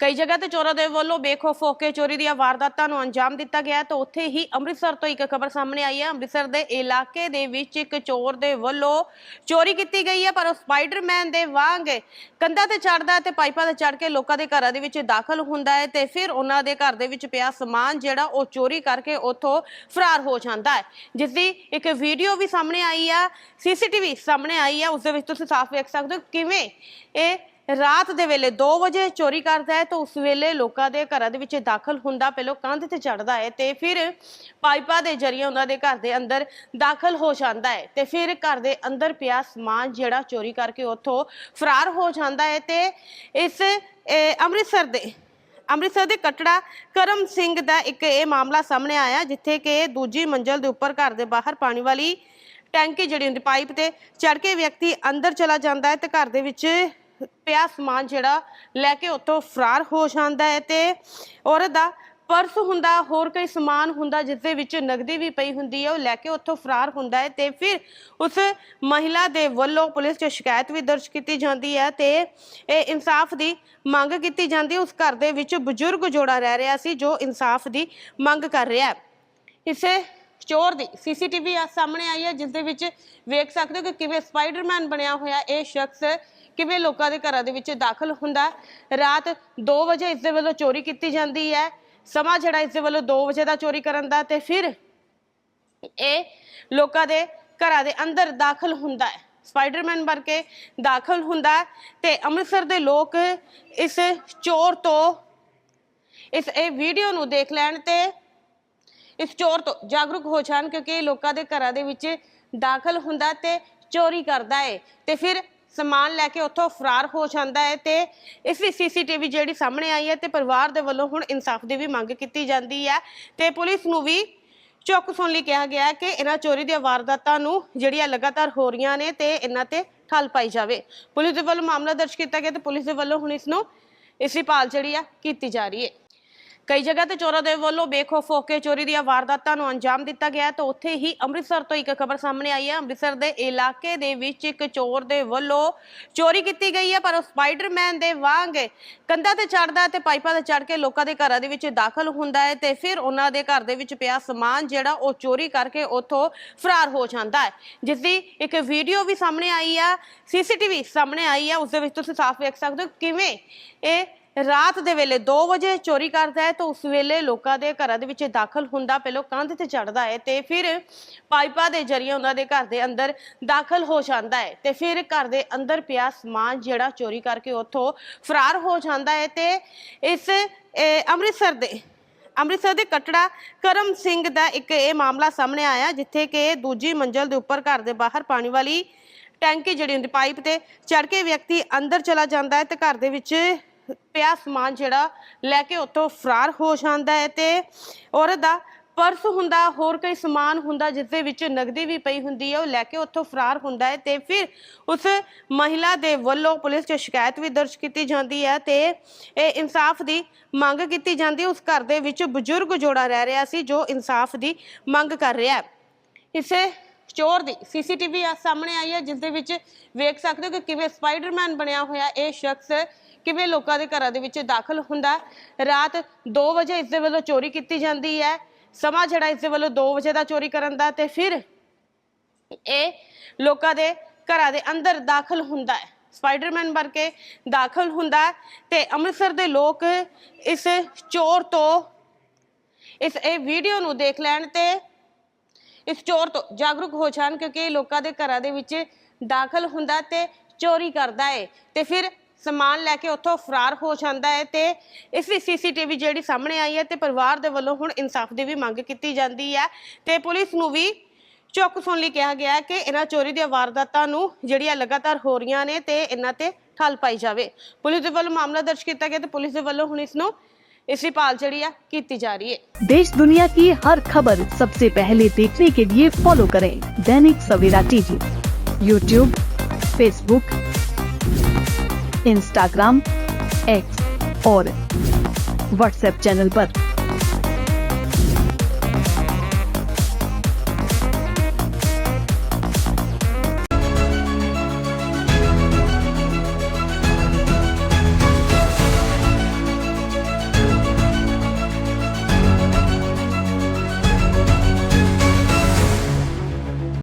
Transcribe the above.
ਕਈ ਜਗ੍ਹਾ ਤੇ ਚੋਰਾਂ ਦੇ ਵੱਲੋਂ ਬੇਖੌਫ ਹੋ ਕੇ ਚੋਰੀ ਦੀਆਂ ਵਾਰਦਾਤਾਂ ਨੂੰ ਅੰਜਾਮ ਦਿੱਤਾ ਗਿਆ ਤਾਂ ਉੱਥੇ ਹੀ ਅੰਮ੍ਰਿਤਸਰ ਤੋਂ ਇੱਕ ਖਬਰ ਸਾਹਮਣੇ ਆਈ ਹੈ। ਅੰਮ੍ਰਿਤਸਰ ਦੇ ਇਲਾਕੇ ਦੇ ਵਿੱਚ ਇੱਕ ਚੋਰ ਦੇ ਵੱਲੋਂ ਚੋਰੀ ਕੀਤੀ ਗਈ ਹੈ, ਪਰ ਉਹ ਸਪਾਈਡਰਮੈਨ ਦੇ ਵਾਂਗ ਕੰਧਾਂ ਤੇ ਚੜਦਾ ਹੈ ਤੇ ਪਾਈਪਾਂ ਤੇ ਚੜ ਕੇ ਲੋਕਾਂ ਦੇ ਘਰਾਂ ਦੇ ਵਿੱਚ ਦਾਖਲ ਹੁੰਦਾ ਹੈ ਤੇ ਫਿਰ ਉਹਨਾਂ ਦੇ ਘਰ ਦੇ ਵਿੱਚ ਪਿਆ ਸਮਾਨ ਜਿਹੜਾ ਉਹ ਚੋਰੀ ਕਰਕੇ ਉੱਥੋਂ ਫਰਾਰ ਹੋ ਜਾਂਦਾ ਹੈ। ਜਿਸ ਦੀ ਇੱਕ ਵੀਡੀਓ ਵੀ ਸਾਹਮਣੇ ਆਈ ਆ, ਸੀਸੀਟੀਵੀ ਸਾਹਮਣੇ ਆਈ ਆ, ਉਸ ਦੇ ਵਿੱਚ ਤੁਸੀਂ ਸਾਫ਼ ਵੇਖ ਸਕਦੇ ਹੋ ਕਿਵੇਂ ਇਹ ਰਾਤ ਦੇ ਵੇਲੇ 2 ਵਜੇ ਚੋਰੀ ਕਰਦਾ ਹੈ, ਤਾਂ ਉਸ ਵੇਲੇ ਲੋਕਾਂ ਦੇ ਘਰਾਂ ਦੇ ਵਿੱਚ ਦਾਖਲ ਹੁੰਦਾ ਪਹਿਲਾਂ ਕੰਧ ਤੇ ਚੜਦਾ ਹੈ ਤੇ ਫਿਰ ਪਾਈਪਾਂ ਦੇ ਜ਼ਰੀਏ ਉਹਨਾਂ ਦੇ ਘਰ ਦੇ ਅੰਦਰ ਦਾਖਲ ਹੋ ਜਾਂਦਾ ਹੈ ਤੇ ਫਿਰ ਘਰ ਦੇ ਅੰਦਰ ਪਿਆ ਸਮਾਨ ਜਿਹੜਾ ਚੋਰੀ ਕਰਕੇ ਉੱਥੋਂ ਫਰਾਰ ਹੋ ਜਾਂਦਾ ਹੈ ਤੇ ਇਸ ਅੰਮ੍ਰਿਤਸਰ ਦੇ ਅੰਮ੍ਰਿਤਸਰ ਦੇ ਕਟੜਾ ਕਰਮ ਸਿੰਘ ਦਾ ਇੱਕ ਇਹ ਮਾਮਲਾ ਸਾਹਮਣੇ ਆਇਆ ਜਿੱਥੇ ਕਿ ਦੂਜੀ ਮੰਜ਼ਲ ਦੇ ਉੱਪਰ ਘਰ ਦੇ ਬਾਹਰ ਪਾਣੀ ਵਾਲੀ ਟੈਂਕੀ ਜਿਹੜੀ ਹੁੰਦੀ ਪਾਈਪ ਤੇ ਚੜ ਕੇ ਵਿਅਕਤੀ ਅੰਦਰ ਚਲਾ ਜਾਂਦਾ ਹੈ ਤੇ ਘਰ ਦੇ ਵਿੱਚ ਪਿਆ ਸਮਾਨ ਜਿਹੜਾ ਲੈ ਕੇ ਉੱਥੋਂ ਫਰਾਰ ਹੋ ਜਾਂਦਾ ਹੈ ਤੇ ਔਰਤ ਦਾ ਪਰਸ ਹੁੰਦਾ, ਹੋਰ ਕਈ ਸਮਾਨ ਹੁੰਦਾ ਜਿਸ ਦੇ ਵਿੱਚ ਨਗਦੀ ਵੀ ਪਈ ਹੁੰਦੀ ਹੈ, ਉਹ ਲੈ ਕੇ ਉੱਥੋਂ ਫਰਾਰ ਹੁੰਦਾ ਹੈ ਤੇ ਫਿਰ ਉਸ ਮਹਿਲਾ ਦੇ ਵੱਲੋਂ ਪੁਲਿਸ 'ਚ ਸ਼ਿਕਾਇਤ ਵੀ ਦਰਜ ਕੀਤੀ ਜਾਂਦੀ ਹੈ ਤੇ ਇਹ ਇਨਸਾਫ ਦੀ ਮੰਗ ਕੀਤੀ ਜਾਂਦੀ ਹੈ। ਉਸ ਘਰ ਦੇ ਵਿੱਚ ਬਜ਼ੁਰਗ ਜੋੜਾ ਰਹਿ ਰਿਹਾ ਸੀ ਜੋ ਇਨਸਾਫ ਦੀ ਮੰਗ ਕਰ ਰਿਹਾ ਹੈ। ਇਸੇ ਚੋਰ ਦੀ ਸੀਸੀਟੀਵੀ ਆ ਸਾਹਮਣੇ ਆਈ ਹੈ ਜਿਸ ਦੇ ਵਿੱਚ ਵੇਖ ਸਕਦੇ ਹੋ ਕਿ ਕਿਵੇਂ ਸਪਾਈਡਰਮੈਨ ਬਣਿਆ ਹੋਇਆ ਇਹ ਸ਼ਖਸ ਕਿਵੇਂ ਲੋਕਾਂ ਦੇ ਘਰਾਂ ਦੇ ਵਿੱਚ ਦਾਖਲ ਹੁੰਦਾ ਰਾਤ 2 ਵਜੇ ਇਸ ਦੇ ਵੱਲੋਂ ਚੋਰੀ ਕੀਤੀ ਜਾਂਦੀ ਹੈ। ਸਮਾਂ ਜਿਹੜਾ ਇਸ ਦੇ ਵੱਲੋਂ 2 ਵਜੇ ਦਾ ਚੋਰੀ ਕਰਨ ਦਾ ਤੇ ਫਿਰ ਇਹ ਲੋਕਾਂ ਦੇ ਘਰਾਂ ਦੇ ਅੰਦਰ ਦਾਖਲ ਹੁੰਦਾ ਹੈ। ਸਪਾਈਡਰਮੈਨ ਬਣ ਕੇ ਦਾਖਲ ਹੁੰਦਾ ਹੈ ਤੇ ਅੰਮ੍ਰਿਤਸਰ ਦੇ ਲੋਕ ਇਸ ਚੋਰ ਤੋਂ ਇਸ ਇਹ ਵੀਡੀਓ ਨੂੰ ਦੇਖ ਲੈਣ ਤੇ ਇਸ ਚੋਰ ਤੋਂ ਜਾਗਰੂਕ ਹੋ ਜਾਣ ਕਿਉਂਕਿ ਇਹ ਲੋਕਾਂ ਦੇ ਘਰਾਂ ਦੇ ਵਿੱਚ ਦਾਖਲ ਹੁੰਦਾ ਤੇ ਚੋਰੀ ਕਰਦਾ ਹੈ ਤੇ ਫਿਰ ਸਮਾਨ ਲੈ ਕੇ ਉੱਥੋਂ ਫਰਾਰ ਹੋ ਜਾਂਦਾ ਹੈ ਤੇ ਇਸ ਦੀ ਸੀਸੀਟੀਵੀ ਜਿਹੜੀ ਸਾਹਮਣੇ ਆਈ ਹੈ ਤੇ ਪਰਿਵਾਰ ਦੇ ਵੱਲੋਂ ਹੁਣ ਇਨਸਾਫ ਦੀ ਵੀ ਮੰਗ ਕੀਤੀ ਜਾਂਦੀ ਹੈ। ਤੇ ਪੁਲਿਸ ਨੂੰ ਵੀ ਚੁੱਕ ਸੁਣ ਲਈ ਕਿਹਾ ਗਿਆ ਹੈ ਕਿ ਇਹਨਾਂ ਚੋਰੀ ਦੀਆਂ ਵਾਰਦਾਤਾਂ ਨੂੰ ਜਿਹੜੀਆਂ ਲਗਾਤਾਰ ਹੋ ਰਹੀਆਂ ਨੇ ਤੇ ਇਹਨਾਂ ਤੇ ਠੱਲ ਪਾਈ ਜਾਵੇ। ਪੁਲਿਸ ਦੇ ਵੱਲੋਂ ਮਾਮਲਾ ਦਰਜ ਕੀਤਾ ਗਿਆ ਤੇ ਪੁਲਿਸ ਦੇ ਵੱਲੋਂ ਹੁਣ ਇਸ ਨੂੰ ਇਸ ਦੀ ਭਾਲ ਜਿਹੜੀ ਆ ਕੀਤੀ ਜਾ ਰਹੀ ਹੈ। ਕਈ ਜਗ੍ਹਾ ਤੇ ਚੋਰਾਂ ਦੇ ਵੱਲੋਂ ਬੇਖੌਫ ਹੋ ਕੇ ਚੋਰੀ ਦੀਆਂ ਵਾਰਦਾਤਾਂ ਨੂੰ ਅੰਜਾਮ ਦਿੱਤਾ ਗਿਆ ਤਾਂ ਉੱਥੇ ਹੀ ਅੰਮ੍ਰਿਤਸਰ ਤੋਂ ਇੱਕ ਖਬਰ ਸਾਹਮਣੇ ਆਈ ਹੈ। ਅੰਮ੍ਰਿਤਸਰ ਦੇ ਇਲਾਕੇ ਦੇ ਵਿੱਚ ਇੱਕ ਚੋਰ ਦੇ ਵੱਲੋਂ ਚੋਰੀ ਕੀਤੀ ਗਈ ਹੈ, ਪਰ ਉਹ ਸਪਾਈਡਰਮੈਨ ਦੇ ਵਾਂਗ ਕੰਧਾਂ ਤੇ ਚੜਦਾ ਹੈ ਤੇ ਪਾਈਪਾਂ ਤੇ ਚੜ ਕੇ ਲੋਕਾਂ ਦੇ ਘਰਾਂ ਦੇ ਵਿੱਚ ਦਾਖਲ ਹੁੰਦਾ ਹੈ ਤੇ ਫਿਰ ਉਹਨਾਂ ਦੇ ਘਰ ਦੇ ਵਿੱਚ ਪਿਆ ਸਮਾਨ ਜਿਹੜਾ ਉਹ ਚੋਰੀ ਕਰਕੇ ਉੱਥੋਂ ਫਰਾਰ ਹੋ ਜਾਂਦਾ ਹੈ। ਜਿਸ ਦੀ ਇੱਕ ਵੀਡੀਓ ਵੀ ਸਾਹਮਣੇ ਆਈ ਆ, ਸੀਸੀਟੀਵੀ ਸਾਹਮਣੇ ਆਈ ਆ, ਉਸ ਦੇ ਵਿੱਚ ਤੁਸੀਂ ਸਾਫ਼ ਵੇਖ ਸਕਦੇ ਹੋ ਕਿਵੇਂ ਇਹ ਰਾਤ ਦੇ ਵੇਲੇ 2 ਵਜੇ ਚੋਰੀ ਕਰਦਾ ਹੈ ਤਾਂ ਉਸ ਵੇਲੇ ਲੋਕਾਂ ਦੇ ਘਰਾਂ ਦੇ ਵਿੱਚ ਦਾਖਲ ਹੁੰਦਾ ਪਹਿਲਾਂ ਕੰਧ ਤੇ ਚੜਦਾ ਹੈ ਤੇ ਫਿਰ ਪਾਈਪਾਂ ਦੇ ਜ਼ਰੀਏ ਉਹਨਾਂ ਦੇ ਘਰ ਦੇ ਅੰਦਰ ਦਾਖਲ ਹੋ ਜਾਂਦਾ ਹੈ ਤੇ ਫਿਰ ਘਰ ਦੇ ਅੰਦਰ ਪਿਆ ਸਮਾਨ ਜਿਹੜਾ ਚੋਰੀ ਕਰਕੇ ਉੱਥੋਂ ਫਰਾਰ ਹੋ ਜਾਂਦਾ ਹੈ ਤੇ ਇਸ ਅੰਮ੍ਰਿਤਸਰ ਦੇ ਅੰਮ੍ਰਿਤਸਰ ਦੇ ਕਟੜਾ ਕਰਮ ਸਿੰਘ ਦਾ ਇੱਕ ਇਹ ਮਾਮਲਾ ਸਾਹਮਣੇ ਆਇਆ ਜਿੱਥੇ ਕਿ ਦੂਜੀ ਮੰਜ਼ਲ ਦੇ ਉੱਪਰ ਘਰ ਦੇ ਬਾਹਰ ਪਾਣੀ ਵਾਲੀ ਟੈਂਕੀ ਜਿਹੜੀ ਹੁੰਦੀ ਪਾਈਪ ਤੇ ਚੜ ਕੇ ਵਿਅਕਤੀ ਅੰਦਰ ਚਲਾ ਜਾਂਦਾ ਹੈ ਤੇ ਘਰ ਦੇ ਵਿੱਚ ਪਿਆ ਸਮਾਨ ਜਿਹੜਾ ਲੈ ਕੇ ਉੱਥੋਂ ਫਰਾਰ ਹੋ ਜਾਂਦਾ ਹੈ ਤੇ ਔਰਤ ਦਾ ਪਰਸ ਹੁੰਦਾ, ਹੋਰ ਕਈ ਸਮਾਨ ਹੁੰਦਾ ਜਿਸ ਦੇ ਵਿੱਚ ਨਗਦੀ ਵੀ ਪਈ ਹੁੰਦੀ ਹੈ, ਉਹ ਲੈ ਕੇ ਉੱਥੋਂ ਫਰਾਰ ਹੁੰਦਾ ਹੈ ਤੇ ਫਿਰ ਉਸ ਮਹਿਲਾ ਦੇ ਵੱਲੋਂ ਪੁਲਿਸ 'ਚ ਸ਼ਿਕਾਇਤ ਵੀ ਦਰਜ ਕੀਤੀ ਜਾਂਦੀ ਹੈ ਤੇ ਇਹ ਇਨਸਾਫ ਦੀ ਮੰਗ ਕੀਤੀ ਜਾਂਦੀ ਹੈ। ਉਸ ਘਰ ਦੇ ਵਿੱਚ ਬਜ਼ੁਰਗ ਜੋੜਾ ਰਹਿ ਰਿਹਾ ਸੀ ਜੋ ਇਨਸਾਫ ਦੀ ਮੰਗ ਕਰ ਰਿਹਾ ਹੈ। ਇਸੇ ਚੋਰ ਦੀ ਸੀਸੀਟੀਵੀ ਆ ਸਾਹਮਣੇ ਆਈ ਹੈ ਜਿਸ ਦੇ ਵਿੱਚ ਵੇਖ ਸਕਦੇ ਹੋ ਕਿ ਕਿਵੇਂ ਸਪਾਈਡਰਮੈਨ ਬਣਿਆ ਹੋਇਆ ਇਹ ਸ਼ਖਸ ਕਿਵੇਂ ਲੋਕਾਂ ਦੇ ਘਰਾਂ ਦੇ ਵਿੱਚ ਦਾਖਲ ਹੁੰਦਾ ਰਾਤ 2 ਵਜੇ ਇਸ ਦੇ ਵੱਲੋਂ ਚੋਰੀ ਕੀਤੀ ਜਾਂਦੀ ਹੈ। ਸਮਾਂ ਜਿਹੜਾ ਇਸ ਦੇ ਵੱਲੋਂ 2 ਵਜੇ ਦਾ ਚੋਰੀ ਕਰਨ ਦਾ ਤੇ ਫਿਰ ਇਹ ਲੋਕਾਂ ਦੇ ਘਰਾਂ ਦੇ ਅੰਦਰ ਦਾਖਲ ਹੁੰਦਾ ਹੈ। ਸਪਾਈਡਰਮੈਨ ਬਣ ਕੇ ਦਾਖਲ ਹੁੰਦਾ ਹੈ ਤੇ ਅੰਮ੍ਰਿਤਸਰ ਦੇ ਲੋਕ ਇਸ ਚੋਰ ਤੋਂ ਇਸ ਇਹ ਵੀਡੀਓ ਨੂੰ ਦੇਖ ਲੈਣ ਤੇ ਇਸ ਚੋਰ ਤੋਂ ਜਾਗਰੂਕ ਹੋ ਜਾਣ ਕਿਉਂਕਿ ਇਹ ਲੋਕਾਂ ਦੇ ਘਰਾਂ ਦੇ ਵਿੱਚ ਦਾਖਲ ਹੁੰਦਾ ਤੇ ਚੋਰੀ ਕਰਦਾ ਹੈ ਤੇ ਫਿਰ ਸਮਾਨ ਲੈ ਕੇ ਉੱਥੋਂ ਫਰਾਰ ਹੋ ਜਾਂਦਾ ਹੈ ਤੇ ਇਸ ਦੀ ਸੀਸੀਟੀਵੀ ਜਿਹੜੀ ਸਾਹਮਣੇ ਆਈ ਹੈ ਤੇ ਪਰਿਵਾਰ ਦੇ ਵੱਲੋਂ ਹੁਣ ਇਨਸਾਫ ਦੀ ਵੀ ਮੰਗ ਕੀਤੀ ਜਾਂਦੀ ਹੈ ਤੇ ਪੁਲਿਸ ਨੂੰ ਵੀ ਚੁੱਕ ਸੁਣ ਲਈ ਕਿਹਾ ਗਿਆ ਹੈ ਕਿ ਇਹਨਾਂ ਚੋਰੀ ਦੀਆਂ ਵਾਰਦਾਤਾਂ ਨੂੰ ਜਿਹੜੀਆਂ ਲਗਾਤਾਰ ਹੋ ਰਹੀਆਂ ਨੇ ਤੇ ਇਹਨਾਂ ਤੇ ਠੱਲ ਪਾਈ ਜਾਵੇ। ਪੁਲਿਸ ਦੇ ਵੱਲੋਂ ਮਾਮਲਾ ਦਰਜ ਕੀਤਾ ਗਿਆ ਤੇ ਪੁਲਿਸ ਦੇ ਵੱਲੋਂ ਹੁਣ ਇਸ ਨੂੰ इसी पाल चढ़िया की जा रही है। देश दुनिया की हर खबर सबसे पहले देखने के लिए फॉलो करें Dainik Savera TV YouTube Facebook Instagram X और व्हाट्सएप चैनल आरोप